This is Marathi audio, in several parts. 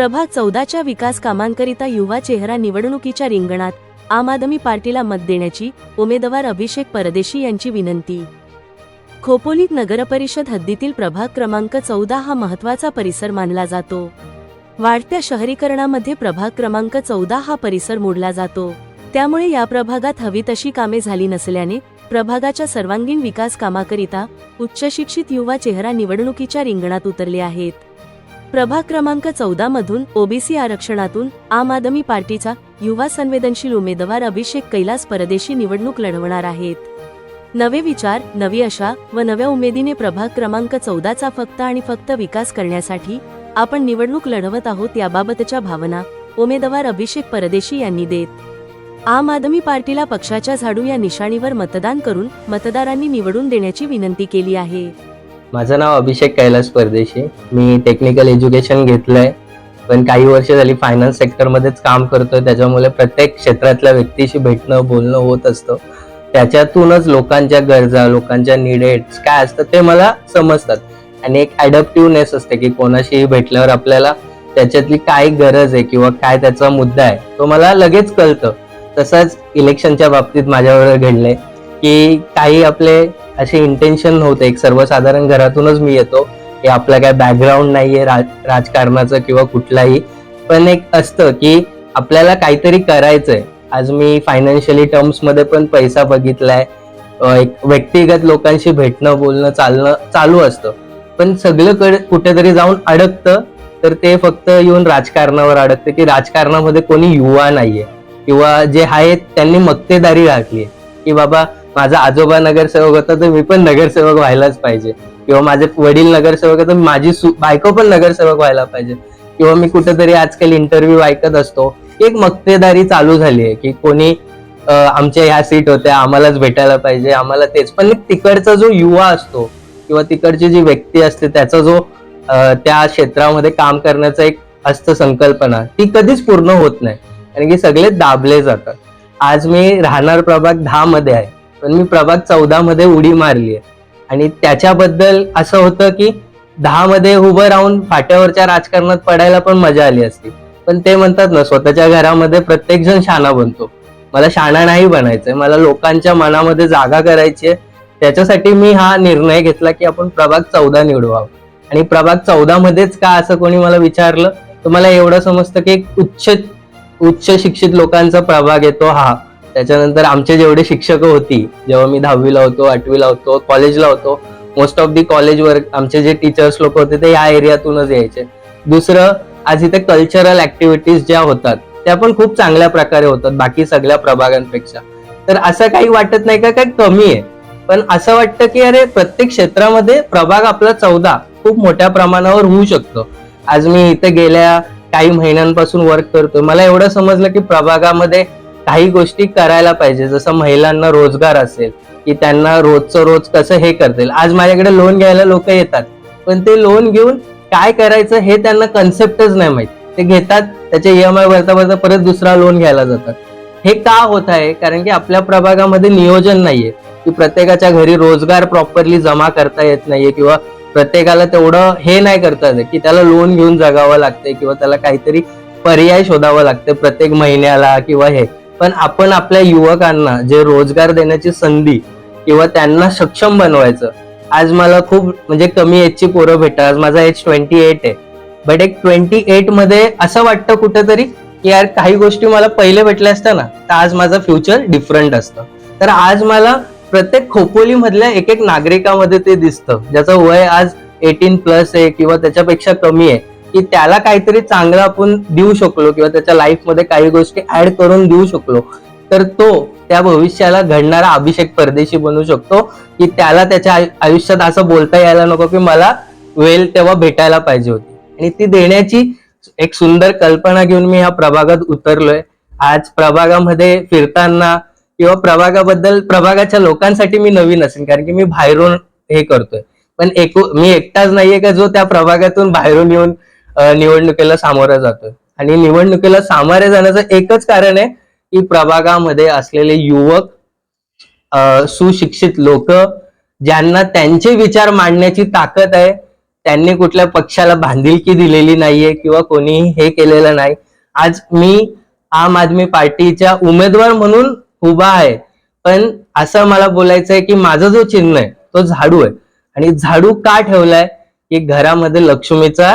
प्रभा चौदाच्या विकास कामांकरिता युवा चेहरा निवडणुकीच्या रिंगणात आम आदमी पार्टीला मत देण्याची उमेदवार अभिषेक परदेशी यांची विनंती. खोपोलीत नगरपरिषद हद्दीतील प्रभाग क्रमांक चौदा हा महत्त्वाचा परिसर मानला जातो. वाढत्या शहरीकरणामध्ये प्रभाग क्रमांक चौदा हा परिसर मोडला जातो. त्यामुळे या प्रभागात हवी तशी कामे झाली नसल्याने प्रभागाच्या सर्वांगीण विकास कामाकरिता उच्च शिक्षित युवा चेहरा निवडणुकीच्या रिंगणात उतरले आहेत. प्रभाग क्रमांक चौदा मधून ओबीसी आरक्षणातून आम आदमी पार्टीचा युवा संवेदनशील उमेदवार अभिषेक कैलास परदेशी निवडणूक लढवणार आहेत. नवे विचार नवी आशा व नव्या उमेदीने प्रभाग क्रमांक चौदाचा फक्त आणि फक्त विकास करण्यासाठी आपण निवडणूक लढवत आहोत याबाबतच्या भावना उमेदवार अभिषेक परदेशी यांनी देत. आम आदमी पार्टीला पक्षाच्या झाडू या निशाणीवर मतदान करून मतदारांनी निवडून देण्याची विनंती केली आहे. माझं नाव अभिषेक कैलास परदेशी. मी टेक्निकल एज्युकेशन घेतलंय. पण काही वर्ष झाली फायनान्स सेक्टरमध्येच काम करतोय. त्याच्यामुळे प्रत्येक क्षेत्रातल्या व्यक्तीशी भेटणं बोलणं होत असतं. त्याच्यातूनच लोकांच्या गरजा लोकांच्या निडेड्स काय असतं ते मला समजतात. आणि एक ॲडप्टिव्हनेस असते की कोणाशीही भेटल्यावर आपल्याला त्याच्यातली काय गरज आहे किंवा काय त्याचा मुद्दा आहे तो मला लगेच कळतं. तसंच इलेक्शनच्या बाबतीत माझ्याबरोबर घडलंय. की काही आपले असे इंटेन्शन नव्हते. एक सर्वसाधारण घरातूनच मी येतो. की आपलं काय बॅकग्राऊंड नाहीये राज राजकारणाचं किंवा कुठलाही. पण एक असतं की आपल्याला काहीतरी करायचंय. आज मी फायनान्शियली टर्म्समध्ये पण पैसा बघितलाय. एक व्यक्तिगत लोकांशी भेटणं बोलणं चालणं चालू असतं. पण सगळं कुठेतरी जाऊन अडकतं. तर ते फक्त येऊन राजकारणावर अडकतं की राजकारणामध्ये कोणी युवा नाहीये. किंवा जे आहेत त्यांनी मक्तेदारी राखली की बाबा माझा आजोबा नगरसेवक होता तर मी पण नगरसेवक व्हायलाच पाहिजे. किंवा माझे वडील नगरसेवक होते माझी सु- बायको पण नगरसेवक व्हायला पाहिजे. किंवा मी कुठेतरी आजकाल इंटरव्ह्यू ऐकत असतो. एक मक्तेदारी चालू झाली आहे की कोणी आमच्या ह्या सीट होत्या आम्हालाच भेटायला पाहिजे आम्हाला तेच. पण एक तिकडचा जो युवा असतो किंवा तिकडची जी व्यक्ती असते त्याचा जो त्या क्षेत्रामध्ये काम करण्याचा एक असतं संकल्पना ती कधीच पूर्ण होत नाही. कारण की सगळे दाबले जातात. आज मी राहणार प्रभाग दहा मध्ये आहे. पण मी प्रभाग चौदा मध्ये उडी मारली आहे आणि त्याच्याबद्दल असं होतं की दहा मध्ये उभं राहून फाट्यावरच्या राजकारणात पडायला पण मजा आली असती. पण ते म्हणतात ना स्वतःच्या घरामध्ये प्रत्येक जण शाणा बनतो. मला शाणा नाही बनायचंय मला लोकांच्या मनामध्ये जागा करायची आहे त्याच्यासाठी मी हा निर्णय घेतला की आपण प्रभाग चौदा निवडवावं आणि प्रभाग चौदा मध्येच का असं कोणी मला विचारलं तर मला एवढं समजतं की एक उच्च उच्च शिक्षित लोकांचा प्रभाग येतो हा. त्याच्यानंतर आमचे जेवढे शिक्षक होती जेव्हा मी दहावीला होतो आठवीला होतो कॉलेजला होतो मोस्ट ऑफ दी कॉलेजवर आमचे जे टीचर्स लोक होते ते या एरियातूनच यायचे. दुसरं आज इथे कल्चरल ऍक्टिव्हिटीज ज्या होतात त्या पण खूप चांगल्या प्रकारे होतात बाकी सगळ्या प्रभागांपेक्षा. तर असं काही वाटत नाही का? काही कमी आहे. पण असं वाटतं की अरे प्रत्येक क्षेत्रामध्ये प्रभाग आपला चौदा खूप मोठ्या प्रमाणावर होऊ शकतो. आज मी इथे गेल्या काही महिन्यांपासून वर्क करतोय. मला एवढं समजलं की प्रभागामध्ये काही गोष्टी करायला पाहिजे. जसं महिलांना रोजगार असेल की त्यांना रोजचं रोज कसं हे करतील. आज माझ्याकडे लोन घ्यायला लोक येतात. पण ते लोन घेऊन काय करायचं हे त्यांना कन्सेप्टच नाही माहीत. ते घेतात त्याचे ईएमआय भरता भरता परत दुसरा लोन घ्यायला जातात. हे का होत आहे? कारण की आपल्या प्रभागामध्ये नियोजन नाहीये. की प्रत्येकाच्या घरी रोजगार प्रॉपरली जमा करता येत नाहीये किंवा प्रत्येकाला तेवढं हे नाही करता येत की त्याला लोन घेऊन जगावं लागतंय किंवा त्याला काहीतरी पर्याय शोधावं लागते प्रत्येक महिन्याला किंवा हे. पण आपण आपल्या युवकांना जे रोजगार देण्याची संधी किंवा त्यांना सक्षम बनवायचं आज मला खूप म्हणजे कमी एजची पोरं भेटतात. आज माझा एज ट्वेंटी एट आहे. बट एक ट्वेंटी एटमध्ये असं वाटतं कुठेतरी की यार काही गोष्टी मला पहिले भेटल्या असत्या ना तर आज माझं फ्युचर डिफरंट असतं. तर आज मला प्रत्येक खोपोली मधल्या एक एक नागरिकामध्ये ते दिसतं. ज्याचं वय आज एटीन प्लस आहे किंवा त्याच्यापेक्षा कमी आहे. की त्याला काहीतरी चांगलं आपण देऊ शकलो किंवा त्याच्या लाईफमध्ये काही गोष्टी ऍड करून देऊ शकलो तर तो त्या भविष्याला घडणारा अभिषेक परदेशी बनू शकतो. की त्याला त्याच्या आयु- आयुष्यात असं बोलता यायला नको की मला वेल तेव्हा भेटायला पाहिजे होती. आणि ती देण्याची एक सुंदर कल्पना घेऊन मी ह्या प्रभागात उतरलोय. आज प्रभागामध्ये फिरताना किंवा प्रभागाबद्दल प्रभागाच्या लोकांसाठी मी नवीन असेल कारण की मी बाहेरून हे करतोय. पण एक मी एकटाच नाहीये का जो त्या प्रभागातून बाहेरून येऊन निवडणुकीला सामोरा जातोय. आणि निवडणुकीला सामोरे जाण्याचं एकच कारण आहे की प्रभागामध्ये असलेले युवक सुशिक्षित लोक ज्यांना त्यांचे विचार मांडण्याची ताकद आहे त्यांनी कुठल्या पक्षाला बांधिलकी दिलेली नाहीये किंवा कोणी हे केलेलं नाही. आज मी आम आदमी पार्टीच्या उमेदवार म्हणून उभा आहे पण असं मला बोलायचं आहे की माझा जो चिन्ह आहे तो झाडू आहे. आणि झाडू का ठेवलाय? की घरामध्ये लक्ष्मीचा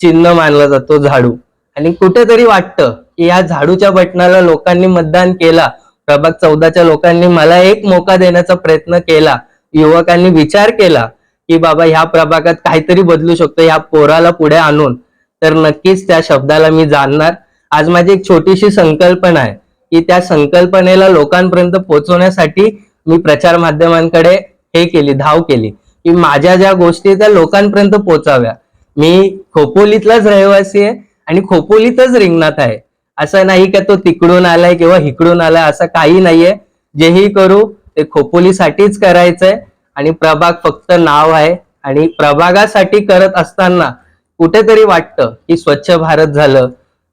चिन्ह मानला जातो झाडू. आणि कुठेतरी वाटतं की या झाडूच्या बटनाला लोकांनी मतदान केला. प्रभाग चौदाच्या लोकांनी मला एक मोका देण्याचा प्रयत्न केला. युवकांनी विचार केला की बाबा ह्या प्रभागात काहीतरी बदलू शकतो ह्या पोराला पुढे आणून. तर नक्कीच त्या शब्दाला मी जाणणार. आज माझी एक छोटीशी संकल्पना आहे की त्या संकल्पनेला लोकांपर्यंत पोहोचवण्यासाठी मी प्रचार माध्यमांकडे हे केली धाव केली. की माझ्या ज्या गोष्टी आहेत त्या लोकांपर्यंत पोहोचाव्या. मी खोपोलीतलाच रहिवासी आहे आणि खोपोलीतच रिंगणात आहे. असं नाही का तो तिकडून आलाय किंवा इकडून आलाय असं काही नाहीये. जेही करू ते खोपोलीसाठीच करायचंय आणि प्रभाग फक्त नाव आहे. आणि प्रभागासाठी करत असताना कुठेतरी वाटतं की स्वच्छ भारत झालं.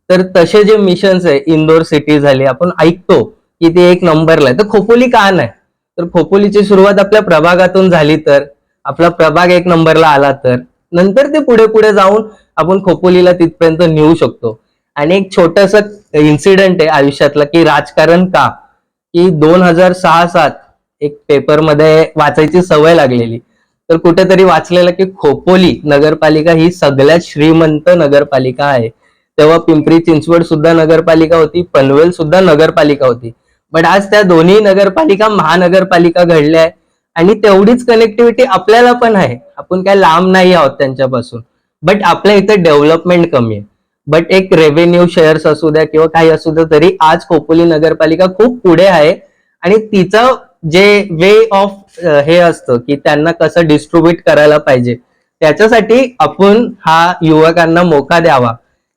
तर तसे जे मिशन्स आहे इंदोर सिटी झाली आपण ऐकतो की ते एक नंबरला आहे. तर खोपोली का नाही? तर खोपोलीची सुरुवात आपल्या प्रभागातून झाली तर आपला प्रभाग एक नंबरला आला तर. नंतर ते पुढे पुढे जाऊन आपण खोपोलीला तिथपर्यंत नेऊ शकतो. आणि एक छोटस इन्सिडेंट आहे आयुष्यातला की राजकारण का? की दोन हजार सहा सात एक पेपरमध्ये वाचायची सवय लागलेली. तर कुठेतरी वाचलेलं की खोपोली नगरपालिका ही सगळ्यात श्रीमंत नगरपालिका आहे. तेव्हा पिंपरी चिंचवड सुद्धा नगरपालिका होती पनवेल सुद्धा नगरपालिका होती. बट आज त्या दोन्ही नगरपालिका महानगरपालिका घडल्या आहे. आणि तेवढीच कनेक्टिव्हिटी आपल्याला पण आहे. आपण काय लांब नाही आहोत त्यांच्यापासून. बट आपल्या इथे डेव्हलपमेंट कमी आहे. बट एक रेव्हेन्यू शेअर्स असू द्या किंवा काही असू द्या तरी आज खोपोली नगरपालिका खूप पुढे आहे. आणि तिचं जे वे ऑफ हे असतं की त्यांना कसं डिस्ट्रीब्युट करायला पाहिजे त्याच्यासाठी आपण हा युवकांना मोका द्यावा.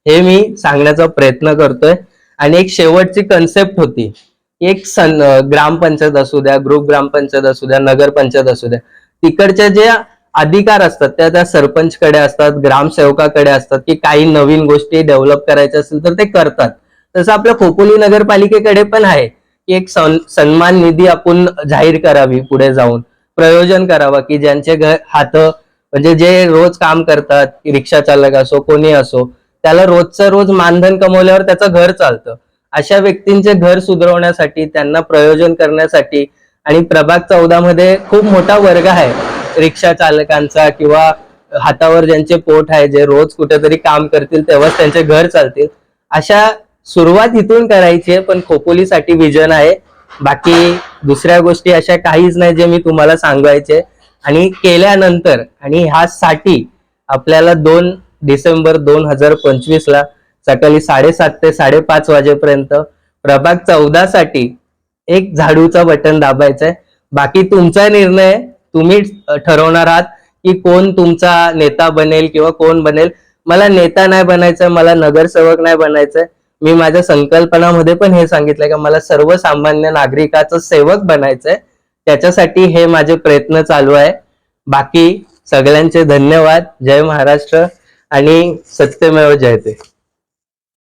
हे मी सांगण्याचा प्रयत्न करतोय. आणि एक शेवटची कन्सेप्ट होती. एक सन ग्रामपंचायत असू द्या ग्रुप ग्रामपंचायत असू द्या नगरपंचायत असू द्या तिकडच्या जे अधिकार असतात त्या त्या सरपंचकडे असतात ग्रामसेवकाकडे असतात की काही नवीन गोष्टी डेव्हलप करायच्या असतील तर ते करतात. तसं आपल्या खोपोली नगरपालिकेकडे पण आहे की एक सन- सन्मान निधी आपण जाहीर करावी पुढे जाऊन. प्रयोजन करावा की ज्यांचे घर हात म्हणजे जे रोज काम करतात रिक्षा चालक असो कोणी असो त्याला रोजचं रोज मानधन कमवल्यावर त्याचं घर चालतं. अशा व्यक्तींचे घर सुधारवण्यासाठी त्यांना प्रयोजन करण्यासाठी आणि प्रभाग चौदा मध्ये खूप मोठा वर्ग आहे. रिक्षा चालकांचा किंवा हातावर ज्यांचे पोट आहे जे रोज कुठेतरी काम करतील तेव्हाच त्यांचे घर चालतील. अशा सुरुवात इथून करायची आहे पण खोपोलीसाठी विजन आहे. बाकी दुसऱ्या गोष्टी अशा काहीच नाही जे मी तुम्हाला सांगायचे आणि केल्यानंतर आणि ह्यासाठी आपल्याला दोन डिसेंबर दोन हजार पंचवीस ला सकाळी साडेसात ते साडेपाच वाजेपर्यंत प्रभाग चौदा साठी एक झाडूचा बटन दाबायचंय. बाकी तुमचा निर्णय तुम्ही ठरवणार आहात की कोण तुमचा नेता बनेल किंवा कोण बनेल. मला नेता नाही बनायचंय मला नगरसेवक नाही बनायचंय. मी माझ्या संकल्पनामध्ये पण हे सांगितलंय का मला सर्वसामान्य नागरिकाचं सेवक बनायचंय. त्याच्यासाठी हे माझे प्रयत्न चालू आहे. बाकी सगळ्यांचे धन्यवाद. जय महाराष्ट्र आणि सत्यमेव जयते